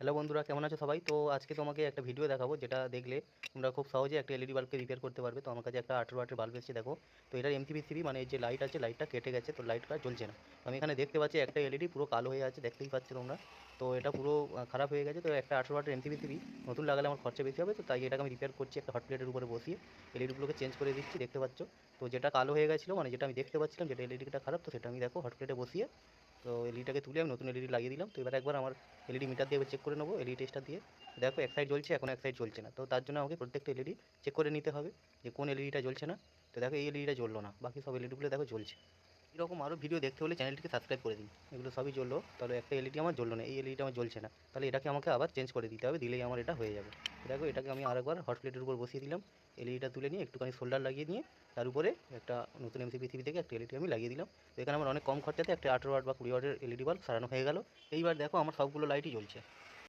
Hello বন্ধুরা, কেমন আছো সবাই? তো আজকে তোমাকে একটা ভিডিও দেখাবো যেটা দেখলে তোমরা খুব সহজে একটা এলইডি বাল্বকে রিপেয়ার করতে পারবে। তো আমার কাছে একটা আঠেরো ওয়াটের বাল্ব এসেছে, দেখো। তো এটার এমসিবিসিবি মানে যে লাইট আছে লাইটটা কেটে গেছে, তো লাইটটা জ্বলছে না। আমি এখানে দেখতে পাচ্ছি একটা এলইডি পুরো কালো হয়ে আছে, দেখতেই পাচ্ছ তোমরা। তো এটা পুরো খারাপ হয়ে গেছে, তো একটা আঠেরো ওয়াটের এমসিবিসিবি নতুন লাগালে আমার খরচা বেশি হবে, তো তাই এটাকে আমি রিপেয়ার করছি একটা হট প্লেটের উপরে বসিয়ে। এলইডিগুলোকে চেঞ্জ করে দিচ্ছি, দেখতে পাচ্ছ। তো যেটা কালো হয়ে গেছিল মানে যেটা আমি দেখতে পাচ্ছিলাম, যেটা এলইডিটা খারাপ, তো সেটা আমি দেখো হট প্লেটে বসিয়ে, তো এলইডিটাকে তুলে আমি নতুন এলইডি লাগিয়ে দিলাম। তো এবার একবার আমার এলইডি মিটার দিয়ে চেক করে নেব এলইডি টেস্টার দিয়ে। দেখো এক সাইড জ্বলছে, এখন এক সাইড জ্বলছে না। তো তার জন্য আমাকে প্রত্যেকটা এলইডি চেক করে নিতে হবে যে কোন এলইডিটা জ্বলছে না। তো দেখো এই এলইডিটা জ্বললো না, বাকি সব এলইডিগুলো দেখো জ্বলছে। এরকম আরও ভিডিও দেখতে হলে চ্যানেলটিকে সাবস্ক্রাইব করে দিন। এগুলো সবই জ্বললো, তাহলে একটা এলইডি আমার জ্বললো না। এই এলইডিটা আমার জ্বলছে না। তাহলে এটাকে আমাকে আবার চেঞ্জ করে দিতে হবে, দিলেই আমার এটা হয়ে যাবে। দেখো, এটাকে আমি আরেকবার হট প্লেটের উপর বসিয়ে দিলাম। এলইডিটা তুলে নিয়ে একটুখানি সোল্ডার লাগিয়ে নিয়ে তার উপরে একটা নতুন এমসি পৃথিবী থেকে একটা এলইডি আমি লাগিয়ে দিলাম। তো এখানে আমার অনেক কম খরচাতে একটা আঠেরো ওয়াট বা কুড়ি ওয়াটের এলইডি বাল্ব সারানো হয়ে গেল। এইবার দেখো, আমার সবগুলো লাইটই জ্বলছে।